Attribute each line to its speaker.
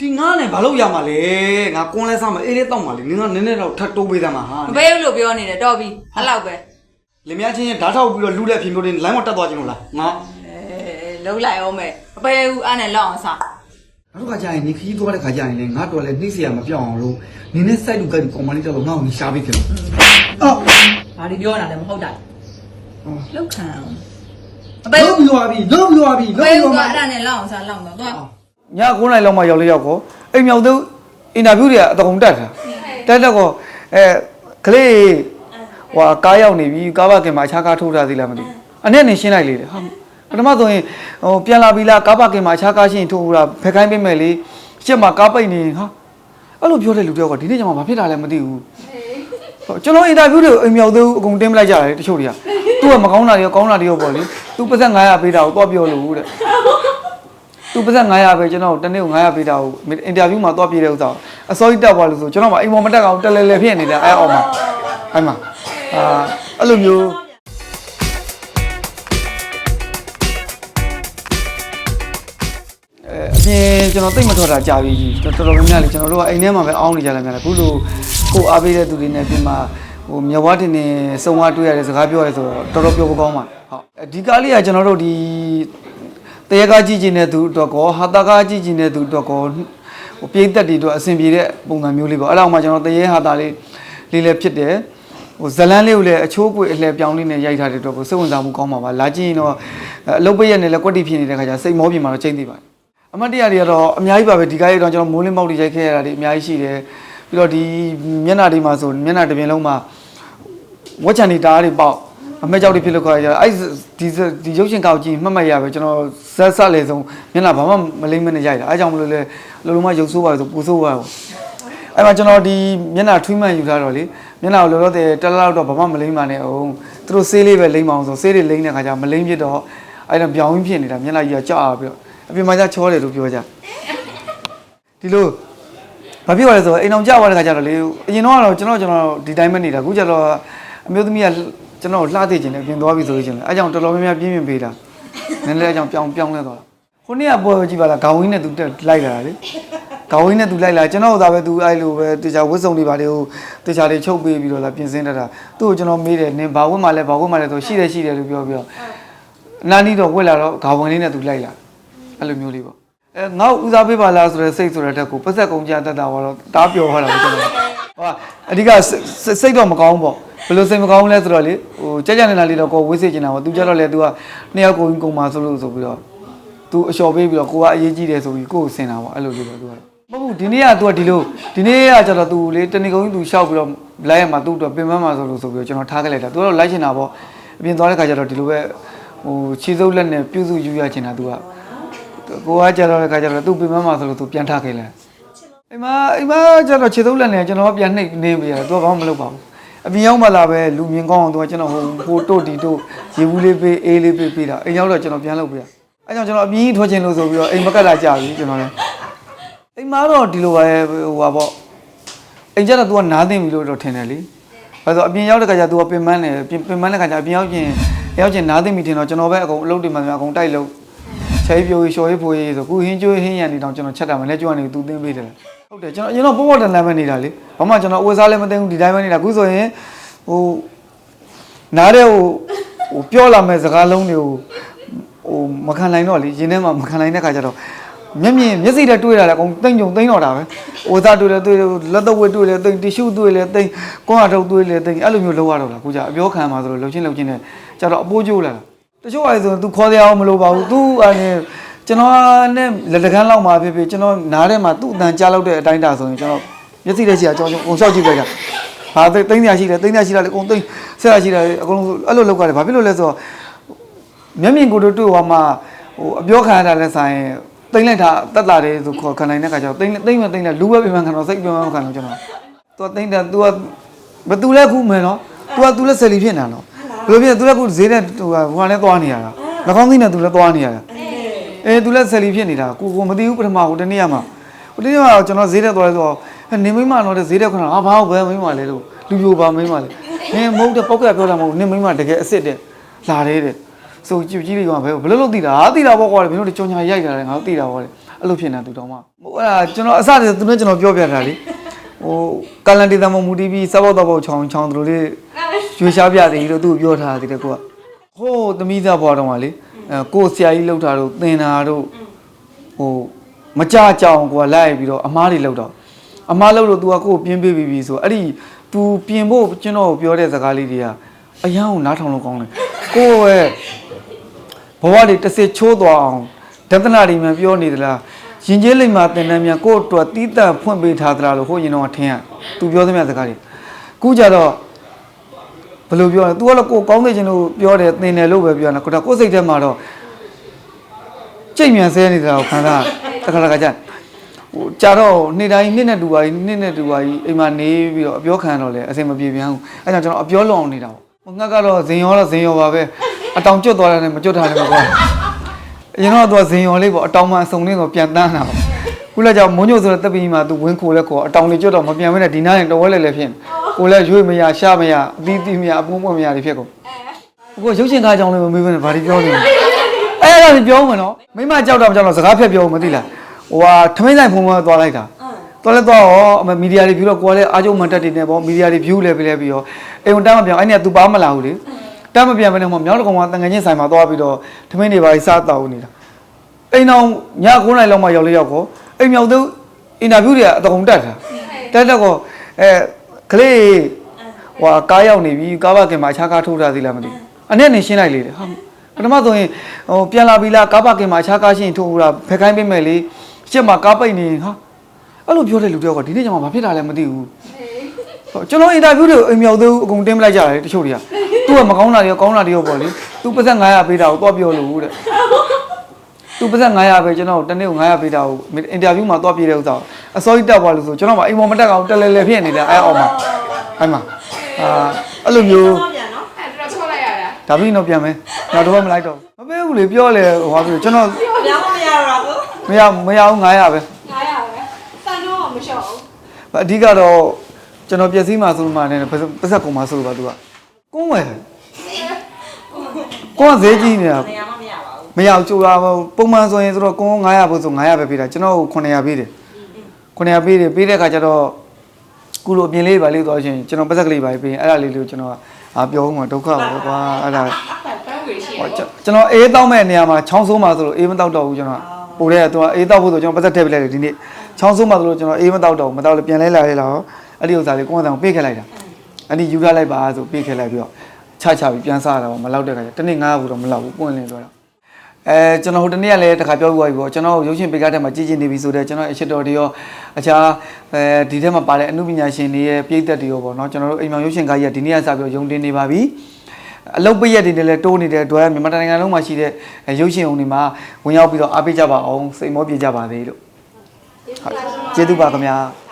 Speaker 1: ဒီငါနဲ့ဘာလို့ရမှာလဲငါကွန်လဲစားမှာအေးလေးတောက်မှာလေနင်ကနည်းနည်းတော့ထပ်တိုးပေးသားမှာဟာ
Speaker 2: မပေးဘူးလို့ပြောနေတယ်တော်ပြီအဲ့လောက်ပဲ
Speaker 1: လင်မယားချင်းဓာတ်ထောက်ပြီးတော့လူလက်ဖြင်းပြိုးနေလိုင်းမတက်သွားခြင်းလို့လားငါ
Speaker 2: အဲလုံးလိုက်အောင်မယ်မပေးဘူးအဲ့နဲ့လောက်အောင်စား
Speaker 1: နောက်တစ်ခါကျရင်နင်ခီးသွားတဲ့ခါကျရင်လည်းငါတော်လည်းနှိမ့်စရာမပြောင်းအောင်လို့နင်နဲ့စိုက်လူကိုက်ကောင်မလေးတော့ငါ့ကိုရှာပေးခင်အော်
Speaker 2: ဘာဒီပြောနေတာလဲမဟုတ်တာလောက်ခံအောင်မပေးဘူး
Speaker 1: လုံးပြီးသွားပြီလုံးပြီးသွားပြီ
Speaker 2: လုံးပြီးသွားပြီအဲ့ဒါနဲ့လောက်အောင်စားလောက်တော့သွား
Speaker 3: ည9နိုင်လောက်မှရောက်လေးရောက်ကောအိမ်မြောက်သူအင်တာဗျူးတွေကအတုံတက်တာတက်တက်ကောအဲကလေးဟွာကားရောက်နေပြီကားပါကင်မှာအခြားကားထိုးထားသေးလားမသိဘူးအနဲ့နေရှင်းလိုက်လေတဲ့ဟာပထမဆိုရင်ဟိုပြန်လာပြီလားကားပါကင်မှာအခြားကားရှင်းထိုးတာဖက်ခိုင်းပေးမယ်လေရှစ်မှာကားပိတ်နေဟာအဲ့လိုပြောတဲ့လူတယောက်ကဒီနေ့ကျမှဘာဖြစ်တာလဲမသိဘူးဟိုကျွန်တော်အင်တာဗျူးတွေကိုအိမ်မြောက်သူအကုန်တင်းပလိုက်ကြတယ်တချို့တွေကသူကမကောင်းတာတွေရောကောင်းတာတွေရောပေါ့လေသူပတ်သက်900ပေးတာကိုတော့ပြောလို့တဲ့ သူပါဇက်900ပဲကျွန်တော်တနေ့ကို900ပေးတာကိုအင်တာဗျူးမှာတော့ပြည့်တဲ့ဥစ္စာကိုအစောကြီးတက်သွားလို့ဆိုကျွန်တော်မှအိမ်ပေါ်မတက်အောင်တက်လဲလဲဖြစ်နေတာအဲအောက်မှာအဲ့မှာအာအဲ့လိုမျိုးအဲအပြင်ကျွန်တော်သိမ့်မထွက်တာကြာပြီကြီးတော်တော်များများလေကျွန်တော်တို့ကအိမ်ထဲမှာပဲအောင်းနေကြတယ်များလေခုလိုကိုအားပေးတဲ့သူတွေနဲ့ပြင်မှာဟိုမြဝတင်နေစုံဝါတွေ့ရတဲ့စကားပြောရဲဆိုတော့တော်တော်ပြောဖို့ကောင်းပါဟုတ်အဒီကားလေးကကျွန်တော်တို့ဒီတ ရေကားကြည့်ကျင်တဲ့သူအတွက်ကောဟာတာကားကြည့်ကျင်တဲ့သူအတွက်ကောဟိုပြိသက်တွေအတွက်အဆင်ပြေတဲ့ပုံစံမျိုးလေးပေါ့အဲ့လောက်မှကျွန်တော်တရေဟာတာလေးလေးလည်းဖြစ်တယ်ဟိုဇလန်းလေးကိုလည်းအချိုးပွေအလှပြောင်းလေးနဲ့ရိုက်ထားတဲ့အတွက်ကိုစိတ်ဝင်စားမှုကောင်းပါပါလာကြည့်ရင်တော့အလုပ်ပိတ်ရက်နဲ့လည်းကွက်တိဖြစ်နေတဲ့ခါကျစိတ်မောပြင်မှာတော့ချိန်သိပါတယ်အမတ်တရားတွေကတော့အများကြီးပါပဲဒီကားလေးတော့ကျွန်တော်မိုးလင်းပေါက်တွေရိုက်ခဲ့ရတာတွေအများကြီးရှိတယ်ပြီးတော့ဒီမျက်နှာတွေမှာဆိုမျက်နှာတစ်ပြင်လုံးမှာဝက်ချန်တွေတားတွေပေါက် အမဲကြောက်တွေဖြစ်လို့ခေါ်ရကြအဲ့ဒီဒီရုပ်ရှင်ကောက်ကြည့်မှတ်မှတ်ရပဲကျွန်တော်ဇက်ဆက်လေဆုံးမျက်နှာဘာမှမလိမ့်မနဲ့ရိုက်တာအဲကြောင့်မလို့လေလုံးလုံးမရုပ်ဆိုးပါဆိုပူဆိုးပါဘူးအဲ့မှာကျွန်တော်ဒီမျက်နှာထွေးမှန်ယူထားတော့လေမျက်နှာကိုလောလောဆယ်တက်လောက်တော့ဘာမှမလိမ့်ပါနဲ့အောင်သူတို့ဆေးလေးပဲလိမ့်မအောင်ဆိုဆေးတွေလိမ့်တဲ့ခါကျမလိမ့်ဖြစ်တော့အဲ့တော့ပြောင်းဖြစ်နေတာမျက်နှာကြီးကကြောက်အားပြီးတော့အပြင်မှာကျချောတယ်လို့ပြောကြဒီလိုဘာဖြစ်သွားလဲဆိုတော့အိမ်အောင်ကြောက်သွားတဲ့ခါကျတော့လေအရင်တော့ကတော့ကျွန်တော်ကျွန်တော်ဒီတိုင်းပဲနေတာအခုကျတော့အမျိုးသမီးက ကျွန်တော်လှသေးခြင်းနဲ့ပြင်သွားပြီဆိုလို့ချင်းလေအဲကြောင့်တော်တော်များများပြင်းပြင်းပေးတာနည်းနည်းအဲကြောင့်ပြောင်းပြောင်းလဲသွားတာခုနေ့ကပွဲကြည့်ပါလားခေါင်းဝင်းနဲ့သူတက်လိုက်လာတာလေခေါင်းဝင်းနဲ့သူလိုက်လာကျွန်တော်သာပဲသူအဲ့လိုပဲတေချာဝတ်စုံတွေပါလေဟိုတေချာတွေချုပ်ပေးပြီးတော့လာပြင်ဆင်တတ်တာသူ့ကိုကျွန်တော်မေးတယ်နင်ဘာဝတ်မှလဲဘာဝတ်မှလဲဆိုရှိတယ်ရှိတယ်လို့ပြောပြီးတော့အနာနီတော့ဝတ်လာတော့ခေါင်းဝင်းလေးနဲ့သူလိုက်လာအဲ့လိုမျိုးလေးပေါ့အဲငါ့ကိုဦးစားပေးပါလားဆိုတဲ့စိတ်ဆိုတဲ့တက်ကိုပတ်သက်ကုန်ကြတတ်တာတော့တားပျော်သွားတာပဲကျွန်တော်ဟာအဓိကစိတ်စိတ်တော့မကောင်းပေါ့ ဘယ်လိုစိတ်မကောင်းလဲဆိုတော့လေဟိုကြက်ကြက်နေတာလေးတော့ကိုဝိစေချင်တာပေါ့သူကြတော့လေ तू ကနှစ်ယောက်ကိုကုန်มาဆိုလို့ဆိုပြီးတော့ तू အလျှော်ပေးပြီးတော့ကိုကအရေးကြီးတယ်ဆိုပြီးကိုကိုဆင်တာပေါ့အဲ့လိုလေးပေါ့ तू ကမဟုတ်ဘူးဒီနေ့က तू ကဒီလိုဒီနေ့ကကျတော့ तू လေတဏီကုန်းကြီး तू ရှောက်ပြီးတော့လိုက်ရမှာ तू တော့ပင်ပန်းမှာဆိုလို့ဆိုပြီးတော့ကျွန်တော်ထားခဲ့လိုက်တာ तू ကတော့လိုက်ချင်တာပေါ့အပြင်သွားတဲ့ခါကျတော့ဒီလိုပဲဟိုခြေစုပ်လက်နဲ့ပြုစုယူရချင်တာ तू က ကိုကကြတော့တဲ့ခါကျတော့သူ့ပြင်မမှာဆိုလို့သူပြန်ထခဲ့လဲအိမ်မအိမ်မကျတော့ခြေသုံးလက်နဲ့ကျွန်တော်ပြန်နှိပ်နေပြီရတယ်သူကဘာမှမလုပ်ပါဘူး အပြင်ရောက်မှလာပဲလူမြင်ကောင်းအောင်သူကကျွန်တော်ဟိုဟိုတို့တီတို့ရေဘူးလေးပေးအေးလေးပေးပေးတာအိမ်ရောက်တော့ကျွန်တော်ပြန်လုပ်ပြရအဲကြောင့်ကျွန်တော်အမြင်ကြီးထွက်ခြင်းလို့ဆိုပြီးတော့အိမ်မကတ်လာကြပြီကျွန်တော်လည်းအိမ်မတော့ဒီလိုပဲဟိုပါပေါ့အိမ်ကျတော့ तू ကနားသိပြီလို့တော့ထင်တယ်လေအဲဆိုအပြင်ရောက်တဲ့ခါကျ तू ကပင်ပန်းတယ်ပင်ပန်းတဲ့ခါကျအပြင်ရောက်ချင်းရောက်ချင်းနားသိပြီထင်တော့ကျွန်တော်ပဲအကုန်အလုပ်တွေမှအကုန်တိုက်လို့ချဲပြိုးရှော်ရေးဖိုးရေးဆိုခုဟင်းကျွေးဟင်းရံနေတော့ကျွန်တော်ချက်တာမလဲကျွမ်းနေသူသင်းပေးတယ် ဟုတ်တယ်ကျွန်တော်အရင်တော့ပေါ်ပေါ်တန်တန်ပဲနေတာလေဘာမှကျွန်တော်အဝတ်စားလည်းမသိဘူးဒီတိုင်းပဲနေတာခုဆိုရင်ဟိုနားတဲ့ဟိုဟိုပြောလာမဲ့စကားလုံးတွေကိုဟိုမခံနိုင်တော့လေရင်းထဲမှာမခံနိုင်တဲ့ခါကျတော့မျက်မြင်မျက်စိနဲ့တွေ့တာလည်းအကုန်တိမ်ကြုံတိမ်တော့တာပဲဝတ်စားတွေ့တယ်တွေ့တယ်လက်တော့ဝတ်တွေ့တယ်တိမ်တီရှူတွေ့တယ်တိမ်ကွန်းအထုတ်တွေ့တယ်တိမ်အဲ့လိုမျိုးလောက်ရတော့လားခုကျအပြောခံမှာဆိုတော့လှုပ်ချင်းလှုပ်ချင်းနဲ့ကျတော့အပိုးကျိုးလာတာတချို့အဲ့ဆိုရင် तू ခေါ်ရအောင်မလို့ပါဘူး तू အနေ ကျွန်တော်နဲ့လက်တကန်းလောက်မှာဖြစ်ဖြစ်ကျွန်တော်နားထဲမှာသူ့အတန်ကြားလောက်တဲ့အတိုင်းတာဆိုရင်ကျွန်တော်မျက်စိထဲရှိတာကျွန်တော်အကုန်လျှောက်ကြည့်လိုက်တာဟာသိသိန်းညာရှိတယ်သိန်းညာရှိတာလေအကုန်သိန်းဆက်ရရှိတာလေအကုန်လုံးအဲ့လိုလောက်ကြတယ်ဘာဖြစ်လို့လဲဆိုတော့မျက်မြင်ကိုယ်တို့တွေ့သွားမှဟိုအပြောခံရတာလဲဆိုင်သိန်းလိုက်တာတက်တာတယ်ဆိုခေါ်ခံနိုင်တဲ့ခါကျတော့သိန်းသိန်းမသိန်းလဲလူပဲပြန်ခံတော့စိတ်ပြန်ခံတော့ကျွန်တော် तू သိန်းတာ तू ကဘသူလဲခုမယ်နော် तू က तू လဲဆယ်လီဖြစ်နေတာနော် ဘယ်လိုဖြစ်လဲ तू လည်းခုဈေးနဲ့ဟိုဟာဟိုကလည်းသွားနေရတာနှာခေါင်းသီးနဲ့ तू လည်းသွားနေရတာ အေး तू လည်းဆယ်လီဖြစ်နေတာကိုကိုမသိဘူးပထမဟိုတနေ့ကမှဟိုတနေ့ကကျွန်တော်ဈေးနဲ့သွားလဲဆိုတော့နေမိမတော့တဲ့ဈေးတဲ့ခဏဟာဘာဟုတ်ပဲမိမလဲလို့လူပြိုပါမိမလဲနင်မဟုတ်တဲ့ပောက်ကပြောတာမဟုတ်နင်မိမတကယ်အစ်စ်တဲ့လာတယ်တဲ့ဆိုကြည့်ကြည့်လေးကဘယ်ဘယ်လိုလုပ်သိတာဟာသိတာပေါ့ကွာဘယ်လိုကြောင်ညာရိုက်တာလဲငါတို့သိတာပေါ့လေအအဲ့လိုဖြစ်နေတာသူတော်မှဟိုအဲ့ဒါကျွန်တော်အစတည်းသူနဲ့ကျွန်တော်ပြောပြတာလေဟိုကာလန်တီတမမူတီးပြီးစဘောက်တော့ဘောက်ချောင်းချောင်းတို့လေးရွှေရှားပြတယ်လို့သူ့ကိုပြောထားတယ်ကိုကဟိုးသမီးသားဘွားတော်ကလေအဲ ကိုဆရာကြီးလှုပ်တာတို့သင်တာတို့ဟိုမကြကြအောင်ကိုကလိုက်ပြီးတော့အမားတွေလှုပ်တော့အမားလှုပ်လို့ तू ကကိုကိုပြင်းပေးပြီးပြီဆိုအဲ့ဒီ तू ပြင်ဖို့ကျွန်တော်ပြောတဲ့စကားလေးတွေကအယံကိုနားထောင်လို့ကောင်းတယ်ကိုရဲ့ဘဝတွေတစ်စစ်ချိုးသွားအောင်ဒသနာတွေမှပြောနေသလားရင်ကျေးလိမ္မာတင်တန်းများကိုယ့်အတွက်တီးတန့်ဖွင့်ပေးထားသလားလို့ဟိုရင်တော့ထင်ရ तू ပြောသမျှစကားတွေခုကြတော့ဘ ယ်လိုပြောလဲ तू ကတော့ကိုယ်ကောင်းတဲ့ခြင်းလို့ပြောတယ်သင်တယ်လို့ပဲပြောတာကိုယ်တော့ကိုယ်စိတ်ထဲမှာတော့ကြိတ်မြန်ဆဲနေတာကိုခံစားတခါတခါကြဟိုကြာတော့နေ့တိုင်းနေ့နဲ့တူပါကြီးနေ့နဲ့တူပါကြီးအိမ်မှာနေပြီးတော့အပြောခံတော့လေအစင်မပြေပြန်ဘူးအဲကြောင့်ကျွန်တော်အပြောလွန်အောင်နေတာပေါ့ငှက်ကတော့ဇင်ရောတော့ဇင်ရောပါပဲအတောင်ကျွတ်သွားတယ်နဲ့မကျွတ်ထားတယ်မကွာအရင်တော့သူကဇင်ရောလေးပေါ့အတောင်မှအစုံလေးဆိုပြန်တန်းတာပေါ့ခုလည်းကြောင့်မုံညို့ဆိုတဲ့တပ်ပြီးမှသူဝင်းခိုလဲခေါ်အတောင်လေးကျွတ်တော့မပြန်မနဲ့ဒီနားနဲ့တော်ဝဲလဲလဲဖြစ် ကိုလည်းရွေ့မရရှာမရအသီးသီးမရအပုံးပွင့်မရတွေဖြစ်ကုန်ကိုရုပ်ရှင်ကားကြောင့်လည်းမမေးဘဲနဲ့ဘာတွေပြောနေလဲအဲ့ဒါကိုပြောမှာနော်မိမကြောက်တာမကြောက်တော့စကားဖြတ်ပြောမသိလားဟိုဟာထမင်းဆိုင်ဖုံဖုံသွားလိုက်တာသွားလဲသွားရောအမမီဒီယာတွေဖြူတော့ကိုယ်ကလည်းအားကျုံမှန်တက်တယ်နေပေါ့မီဒီယာတွေဖြူလဲပြလဲပြီးရောအိမ်ဝင်တမ်းမပြောင်းအဲ့နေက तू ပါမလာဘူးလေတမ်းမပြန်ဘဲနဲ့ဟိုမြောက်တကောင်ကတန်ငယ်ချင်းဆိုင်မှာသွားပြီးတော့ထမင်းတွေပါစားတောက်နေတာအိမ်အောင်ည9နိုင်လောက်မှရောက်လေရောက်ကောအိမ်မြောက်သူအင်တာဗျူးတွေကအတုံတက်တာတက်တော့ကောအဲ ကလေးဟိုကားရောက်နေပြီကားပါကင်မှာအခြားကားထိုးထားသေးလားမသိဘူးအနဲ့နေရှင်းလိုက်လေဟာပထမဆိုရင်ဟိုပြန်လာပြီလားကားပါကင်မှာအခြားကားရှင်းထိုးတာဖက်ခိုင်းပေးမယ်လေရှစ်မှာကားပိတ်နေဟာအဲ့လိုပြောတဲ့လူတယောက်ကဒီနေ့ကျမှဘာဖြစ်လာလဲမသိဘူးဟိုကျွန်တော်အင်တာဗျူးတွေကိုအိမ်မြောက်သေးဘူးအကုန်တင်းပလိုက်ကြတယ်တချို့တွေကသူကမကောင်းတာတွေရောကောင်းတာတွေရောပေါ့လေသူပါသက်900ပေးတာကိုသွားပြောလို့တဲ့ သူပါသက်900ပဲကျွန်တော်တနေ့ကို900ပေးတာကိုအင်တာဗျူးမှာသွားပြေးတဲ့ဥစ္စာအစောကြီးတက်သွားလို့ဆိုကျွန်တော်မအိမ်ပေါ်မတက်အောင်တက်လဲလဲဖြစ်နေတယ်အဲ့အောင်မှာအဲ့မှာအာအဲ့လိုမျိုး
Speaker 4: ပြန်နော်
Speaker 5: အဲ့တော့ချောလိုက်ရတာ
Speaker 3: ဒါပြီးတော့ပြန်မယ်နောက်တော့မလိုက်တော့ဘူးမပေးဘူးလေပြောလေဟောပြီးကျွန်တော်
Speaker 4: ပြန်မရတော့ဘူး
Speaker 3: မရမရအောင်900ပဲ
Speaker 5: 900ပဲစံတော့မလျှော့ဘူး
Speaker 3: အဓိကတော့ကျွန်တော်ပျက်စီးမှဆိုမှလည်းပတ်သက်ကုန်မှဆိုလို့ပါသူကကုန်းဝယ်ကုန်းကဈေးကြီးနေတာ
Speaker 4: နေရာ မမရပါဘူး
Speaker 3: မရအောင်ကြိုးတာပုံမှန်ဆိုရင်ဆိုတော့ကုန်း900ဘူးဆို900ပဲပေးတာကျွန်တော်900ပေးတယ်900ပေးတယ်ပေးတဲ့အခါကျတော့ကုလိုအပြင်လေးပါလေးသွားရှင်ကျွန်တော်ပတ်သက်ကလေးပါပေးရင်အဲ့ဒါလေးလေးကိုကျွန်တော်အာပြောဦးမှာဒုက္ခပဲကွာအဲ့ဒါ
Speaker 5: ပန်းဝေရှိရ
Speaker 3: ဟောကျွန်တော်အေးတောက်မဲ့နေရာမှာချောင်းဆိုးမှာဆိုလို့အေးမတောက်တော့ဘူးကျွန်တော်ပိုတဲ့ကသူကအေးတောက်ဖို့ဆိုကျွန်တော်ပတ်သက်ထည့်ပြလိုက်တယ်ဒီနေ့ချောင်းဆိုးမှာဆိုလို့ကျွန်တော်အေးမတောက်တော့ဘူးမတောက်လို့ပြန်လဲလာလဲလာတော့အဲ့ဒီဥစ္စာလေးကိုယ်ကတည်းကပေးခဲ့လိုက်တာအဲ့ဒီယူထားလိုက်ပါဆိုပေးခဲ့လိုက်ပြီးတော့ချချပြီးပြန်စားတာပေါ့မလောက်တဲ့ခါကျတနေ့900ဘူးတော့မလောက်ဘူးပွင့်လင်းသွားတော့ အဲကျွန်တော်ဟိုတနေ့ကလည်းတစ်ခါပြောပြသွားပြီပေါ့ကျွန်တော်ရုပ်ရှင်ပေကားထဲမှာကြည်ကျင်နေပြီဆိုတော့ကျွန်တော်အချစ်တော်တွေရောအခြားအဲဒီထဲမှာပါတဲ့အမှုပညာရှင်တွေရဲ့ပြည့်သက်တွေရောပေါ့နော်ကျွန်တော်တို့အိမ်မောင်ရုပ်ရှင်ကားကြီးကဒီနေ့ကစပြီးတော့ယုံတင်နေပါပြီအလုတ်ပရက်တွေနဲ့လည်းတိုးနေတဲ့အတွက်မြန်မာနိုင်ငံလုံးမှာရှိတဲ့ရုပ်ရှင်အောင်တွေမှာဝင်ရောက်ပြီးတော့အားပေးကြပါအောင်စိတ်မောပြေကြပါသေးလို့ဟုတ်ကျေးဇူးပါခင်ဗျာ